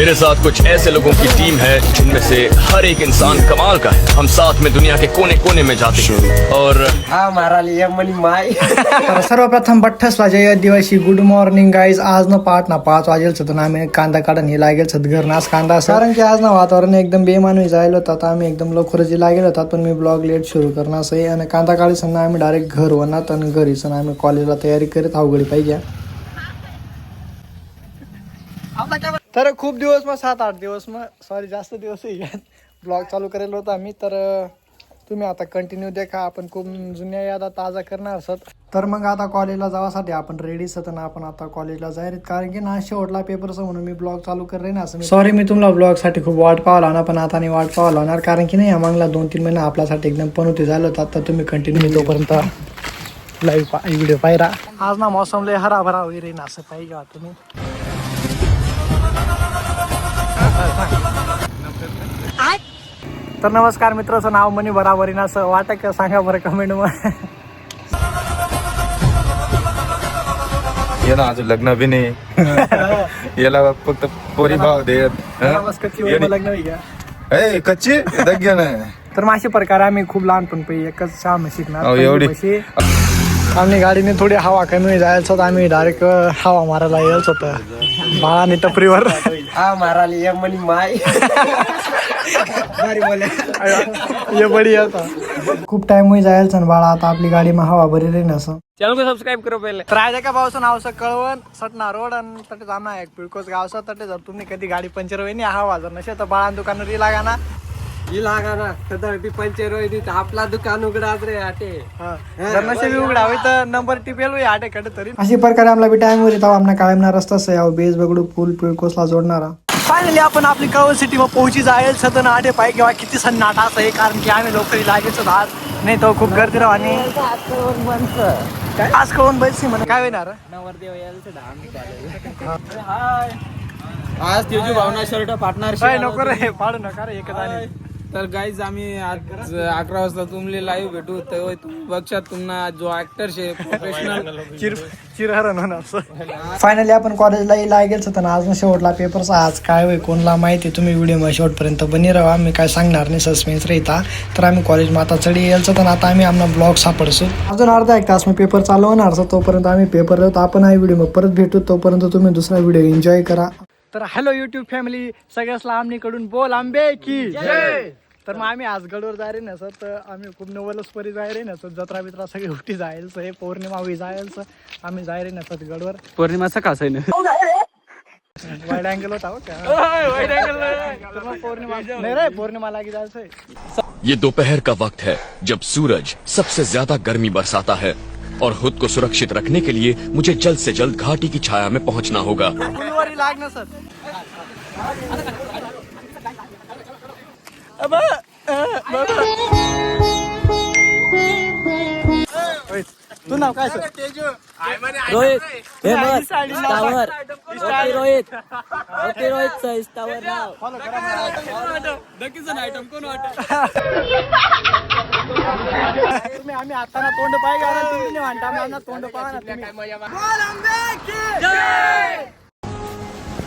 मेरे साथ कुछ ऐसे लोगों की टीम है जिनमें से हर एक इंसान कमाल का है। हम साथ में दुनिया के कोने कोने में जाते हैं। और हा माराली या म्हणी माय तर सर्वप्रथम बठ्ठस वाजे आदिवासी गुड मॉर्निंग गाईज आज ना पाठ ना पाच वाजेल तर आम्ही कांदा काढून हे लागेल सत घरनाच कांदा कारण की आज ना वातावरण एकदम बेमानवी जायला होता. आता आम्ही एकदम लवकरच लागेल होतात पण मी ब्लॉग लेट सुरू करणार असं आणि कांदा काढी ना आम्ही डायरेक्ट घर होणार आणि घरी सण आम्ही कॉलेजला तयारी करीत अवघडी पाहिजे. तर खूप दिवस मग सात आठ दिवस मग सॉरी जास्त दिवस ब्लॉग चालू करेल होता आम्ही तर तुम्ही आता कंटिन्यू देखा आपण खूप जुन्या यादा ताजा करणार असत तर मग आता कॉलेजला जावासाठी आपण रेडी होतं ना आपण आता कॉलेजला जाईल कारण की ना शेवटला पेपरचं म्हणून मी ब्लॉग चालू करेन असं सॉरी मी तुम्हाला ब्लॉगसाठी खूप वाट पाहावं लागणार पण आता नाही वाट पाहावं लागणार कारण की नाही आम्हाला दोन तीन महिने आपल्यासाठी एकदम पण होते झालं होतं. आता तुम्ही कंटिन्यू तोपर्यंत लाईव्ह व्हिडिओ पाहिरा. आज ना मौसम लय हराभरा वगैरे ना असं पाहिजे तुम्ही. तर नमस्कार मित्राचं नाव म्हणे बराबरी ना असं वाटत का सांगा बरं कमेंटमध्ये ये ना अजून लग्न बी नाही. याला फक्त पोरी भाव देत वय लग्न? ए, कच्ची दग्या ना. तर माशी प्रकार आम्ही खूप लहानपण पै एकच शाम शिकणार. एवढी? आम्ही गाडीने थोडी हवा कमी जायचं होतं आम्ही डायरेक्ट हवा मारायला यायच होतं बाळाने टपरीवर. हा माराली या म्हणी माय. ये बडी आता. खूप टाइम होई जायचं ना बाळा आता आपली गाडी मग हवा भरी राहील असं. चॅनल को सबस्क्राईब करो पहिले. तर आहे का नाव असं कळवण सटना रोड आणि तटे जाणार एक पिळकोस गावचा तटे. जर तुम्ही कधी गाडी पंचर होईनी हवा जर नसे तर बाळा दुकानावर लागा ना. ही लागा ना. कदळ बी पंचर होई तर आपला दुकान उघडाच रे आटे. उघडा. होई तर नंबर टिपेल होई आटे कडे तरी. अशी प्रकारे आम्हाला बी टाइम वर येतो. आम्हाला कायमना रस्ता याव बेस बगडू पूल पिळकोसला जोडणारा. फायनली आपण आपली कवर सिटी मध्ये पोहोची जाईल. सदन आटे पाय किंवा किती सन्नाटा असं आहे कारण की आम्ही लवकर लागेच आज नाही तर खूप गर्दी राह आणि काय आज कळून बैसी म्हणे काय होणार? आज तेजू भावना शर्ट पार्टनर काय नको रे. पाडू नका रे. आणि तर गाईज आम्ही आज अकरा वाजता तुमले लाईव्ह भेटू. तेव्हा तुम्ही बघशात तुम्हाला जो ऍक्टर शे प्रोफेशनल चिर चिरहरण होणार फायनली आपण कॉलेजला लागेल होतं ना आज शेवटला पेपरचा आज काय होय कोणला माहिती तुम्ही व्हिडिओमध्ये शेवटपर्यंत बनी राहा. आम्ही काय सांगणार नाही सस्पेन्स राहता. तर आम्ही कॉलेज आता चढी यायचं तर आता आम्ही आम्हाला ब्लॉग सापडसो अजून अर्धा एक तास मग पेपर चालू होणार असं तोपर्यंत आम्ही पेपर देतो आपण हा व्हिडिओ मग परत भेटू तोपर्यंत तुम्ही दुसरा व्हिडिओ एन्जॉय करा. तर हॅलो युट्यूब फॅमिली सगळ्याच आमनीकडून बोल आंबे की. तर मग आम्ही आज गडवर जाय रे नसत तर आम्ही खूप नवलच परी जाय रे नसत जत्रा बित्रा सगळी उठी जायचं हे पौर्णिमा होई जायचं आम्ही जाय रे नसत गडवर. पौर्णिमा सकाळ वाईड अँगल होता हो का? पौर्णिमा नाही रे पौर्णिमा लागी जायचंय. ये दोपहर का वक्त है जब सूरज सबसे ज़्यादा गर्मी बरसाता है और खुद को सुरक्षित रखने के लिए मुझे जल्द से जल्द घाटी की छाया में पहुँचना होगा। फुलवारी लाग नसत तू नाव काय सर? रोहित. फेमस स्टावर. ओके रोहित. ओके रोहित स्टावर नाव तुम्ही आम्ही आता ना तोंड पाय घाला तुम्ही नाही म्हणता आम्हाला तोंड पाहा ना तुम्ही.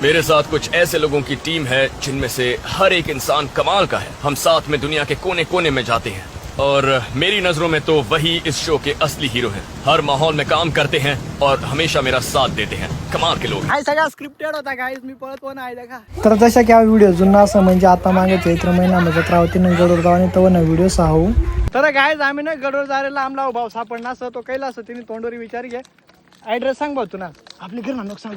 मेरे साथ कुछ ऐसे लोगों की टीम है जिनमें से हर एक इंसान कमाल का है। हम साथ में दुनिया के कोने कोने में जाते हैं। और मेरी नज़रों में तो वही इस शो के असली हीरो हैं। हर माहौल में काम करते हैं और हमेशा मेरा साथ देते हैं। कमाल के लोग सगळा स्क्रिप्टेड होता गाईज मी पळत पण आहे देखा? तर व्हिडिओ जुना असं म्हणजे आता मागे चैत्र महिना म्हणजे ना तो ना व्हिडिओ साहू। तर गायज आम्ही ना गडोर जायला भाऊ सापडला असं तो कैला असं तिने तोंडोरी विचार घ्या ऍड्रेस सांग भाऊ तू ना आपली घर ना सांग.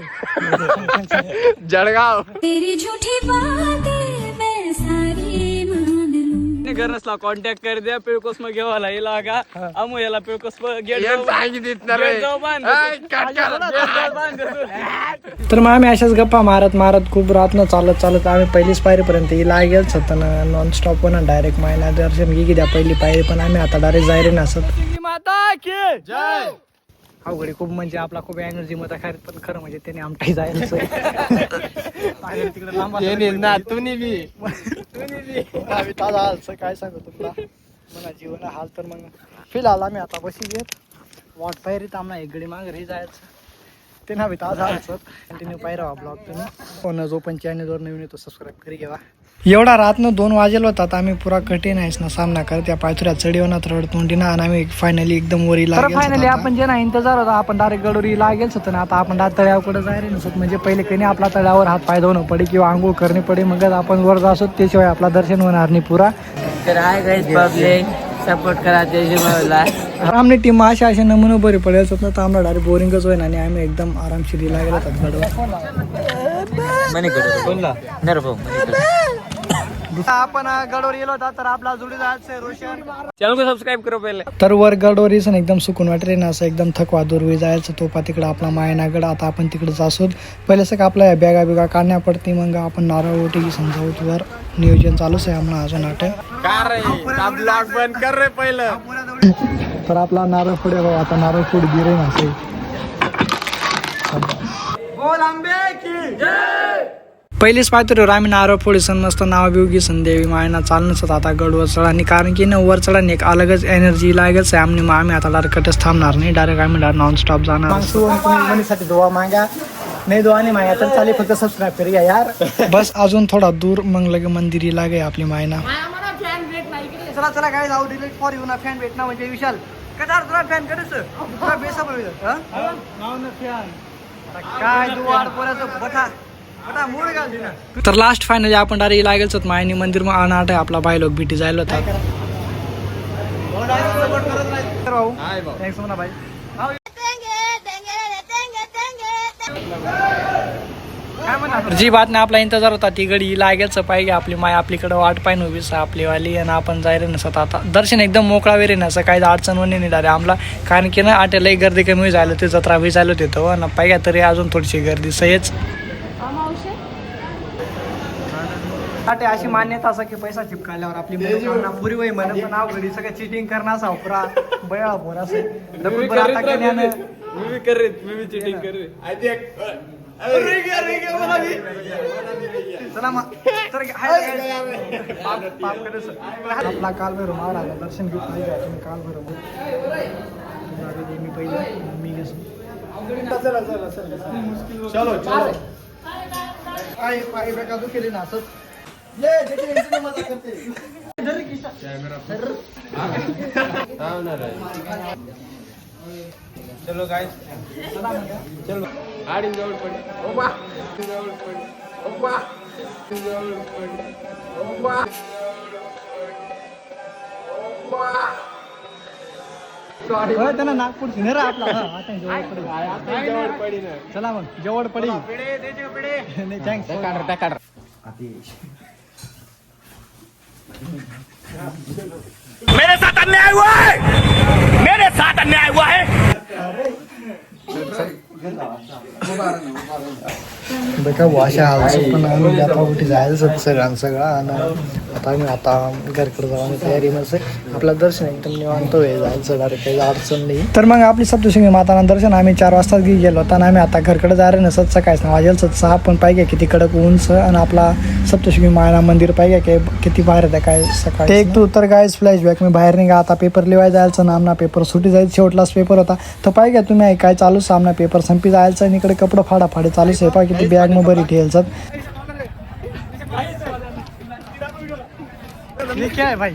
जळगाव. तेरी झूठी बातें मैं सारी मान लूं. घर नसला कॉन्टॅक्ट कर द्या पिळकोस मग घेवायला येईल का अमू याला पिळकोस गेट तर मग आम्ही अशाच गप्पा मारत मारत खूप रात न चालत चालत आम्ही पहिलीच पायरीपर्यंत इला गेल होतं ना. नॉन स्टॉप ना डायरेक्ट मायना. दर्शन घे द्या पहिली पायरी पण आम्ही आता डायरेक्ट जायरे नसत. माता की जय. अवघडी खूप म्हणजे आपला खूप एनर्जी मध्ये खायला पण खरं म्हणजे त्याने आमटाही जायला तुम्ही बी. आम्ही ताजा हाल काय सांगू तुला. मला जीवन हाल तर मग फिलहाल आम्ही आता बशी घेत वाट पायरीत आम्हाला. एक गडी मागे जायचं. ते ना ताजा असत कंटिन्यू पाहिजे राहा ब्लॉग तुम्ही. कोण जो पण चॅनलवर नवीन येतो सबस्क्राईब करी घ्या एवढा रातनं दोन वाजेल होतात आम्ही पुरा कठीण आहेस ना सामना कर त्या पायथुऱ्या चढवणार रडतोंडी ना आणि आम्ही फायनली एकदम वरी लागेल फायनली आपण जे ना इंतजार होता आपण डायरेक्ट गडोरी लागेल होतं ना. आता आपण तळ्याकडे जायला नसत. म्हणजे पहिले कधी आपला तळ्यावर हात पाय धुवणं पडे किंवा आंघोळ करणे पडे मग आपण वर जासो त्याशिवाय आपला दर्शन होणार नाही पुरा. तर आहे सपोर्ट करा आमने टीम अशा अशा नमुने बरे पडेल तर आम्हाला डायरेक्ट बोरिंगच होईना. आणि आम्ही एकदम आरामशीर लागेल होतात गडवर आपण गडवर गेलो होता तर आपला जोडीदार रोशन. चॅनल को सबस्क्राईब करो पहिले. तर वर गडवर सण एकदम सुकून वाटले ना असं एकदम थकवा दुर्वी जायचं. तोपा तिकडं आपला मायनागड आता आपण तिकडे असोत पहिले सगळं आपल्या बॅगा बिगा काढण्या पडते मग आपण नारळ ओटी समजा वर. नियोजन चालूच आहे आम्हाला अजून नाटक. ब्लॉग बंद कर रे पहिलं. तर आपला नारळ फोडे भाऊ आता नारळ फोड गिरे ना असे पहिलीच पाहतो रे आम्ही नारळ फोडी सण नसतं नाव बिवगी सण देवी मायना चालणंच आता गडवर चढानी कारण की ना वर चढानी एक अलगच एनर्जी लागेच आहे आम्ही मग आम्ही आता डायरेक्टच थांबणार नाही. डायरेक्ट आम्ही डायरेक्ट नॉन स्टॉप जाणार मनीसाठी दुवा मागा. नाही दुवा नाही मागा तर चालेल फक्त सबस्क्राईब करी यार. बस अजून थोडा दूर मग लगे मंदिरी लागे आपली मायना. चला चला काय जाऊ डिलीट फॉर यू ना फॅन भेटना म्हणजे विशाल. कदार तुला फॅन तुला बेसबर काय दुवाड पोराचं बठा दिना तर लास्ट फायनली आपण डायरेक्ट लागेलच होत. मायनी मंदिर मग अनाट आहे आपला बाय लोक भेटी जायला होता जी बात नाही. आपला इंतजार होता ती गडी लागेलच पाहिजे. आपली माय आपलीकडे वाट पाहिजे उभीच आपली वाली आणि आपण जायला नसत आता दर्शन एकदम मोकळा वेरे नसं काही अडचण वणी नाही डायरेक्ट आम्हाला कारण की ना आट्यालाही गर्दी कमी झालं ते जत्रा बी चालत होतं ना पाहिजे तरी अजून थोडीशी गर्दी सहेच आटे अशी मान्यता असं की पैसा चिपकाल्यावर आपली मनोकामना पुरी होई म्हणत पण नाव घडी सगळं चिटिंग करणार असा पुरा बया बोर असं. आता केल्यानं मी मी चिटिंग. आपला काल भर मावळा आला. दर्शन घेऊ पाहिजे तुम्ही काल भर मी पहिलं मी घेतो चलो चलो काय पाय बेका तू केली ना असं? चलो गाइस चलो गाडी जवळ पडी ओबा जवळ पडी ओबा जवळ पडी ओबा होय, त्यांना नागपूर सिनेरा आपला हा, आता जवळ पडेल. जवळ पडी ना चला मग जवळ पडेल नाही थँक्स मेरे साथ अन्याय हुआ है मेरे साथ अन्याय हुआ है बघा वाशा हालचं पण आम्ही आता कुठे जायचं सगळं सगळं. आणि आता आम्ही आता घरकडे जाऊ आम्ही तयारी म्हणजे आपलं दर्शन एकदम निवांत वेळ जायचं डायरेक्ट काही अडचण नाही. तर मग आपली सप्तशृंगी माताना दर्शन आम्ही चार वाजता गेलो होता. आणि आम्ही आता घरकडे ना नसत सकाळीच ना वाजेल सहा पण पाहिजे किती कडक उंच आणि आपला सप्तशृंगी मायना मंदिर पाहिजे की किती बाहेर आहे काय सकाळी. एक तू तर गायच फ्लॅशबॅक मी बाहेर निघा आता पेपर लिवाय जायचं नामना पेपर सुटी जायचं शेवटलाच पेपर होता. तर पाहिजे तुम्ही काय चालू सामना पेपर संपी जायचं आणि इकडे किती बॅग मग बरी ठेवायचं काय भाई?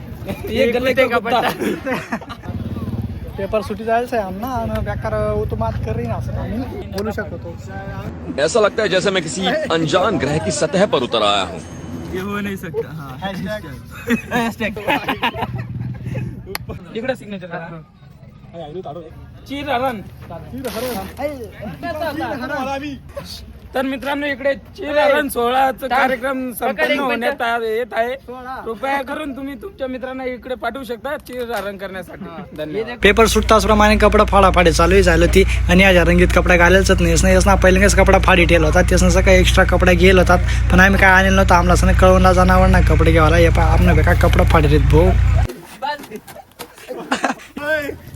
ये गले का कपडा पेपर सुटी जायचं आहे आमना आणि बेकार उतमात करी ना असं आम्ही बोलू शकतो ऐसा लगता है जैसे मैं किसी अनजान ग्रह की सतह पर उतर आया हूँ। ये हो नहीं इकडे सिग्नेचर तर मित्रांनो इकडे चीर हरण सोहळाचा कार्यक्रम संपन्न होण्यात येत आहे. कृपया करून तुम्ही तुमच्या मित्रांना इकडे पाठवू शकता चीर हरण करण्यासाठी धन्यवाद. पेपर सुटताच प्रमाणे कपडा फाडा फाडी चालू झालं ती आणि या रंगीत कपडा घालायचंच नाही. नाही ना पहिल्यांदाच कपडा फाडी ठेवला होता. त्याचं काही एक्स्ट्रा कपडा गेल होतात. पण आम्ही काय आणलं नव्हतं आम्हाला असं कळवला ना कपडे घ्यायला. हे पा आपण बेका कपडा फाडी देत भाऊ.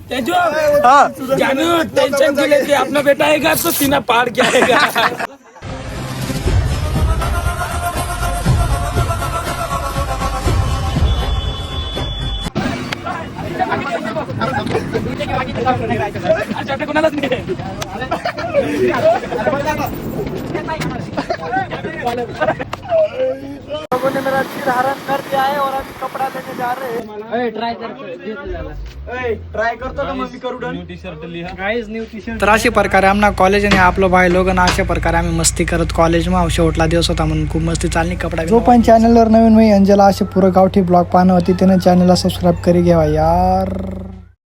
तेजो जानू टेंशन के लेके अपना बेटा आएगा तो सीना पार के आएगा। कोणालाच नाही लोगों ने मेरा चिर हरण कर दिया है और अभी कपड़ा लेने जा रहे हैं। ट्राय करतो ना मग मी करू डन। तर अशा प्रकारे आमना कॉलेज आणि आपलं भाई लोक अशा प्रकारे आम्ही मस्ती करत कॉलेजमा शेवटला दिवस होता म्हणून खूप मस्ती चालली कपडा जो पण चॅनलवर नवीन मी अंजला असे पुरं गावठी ब्लॉग पाहणं होती त्यानं चॅनलला सबस्क्राईब करी घ्यावा यार.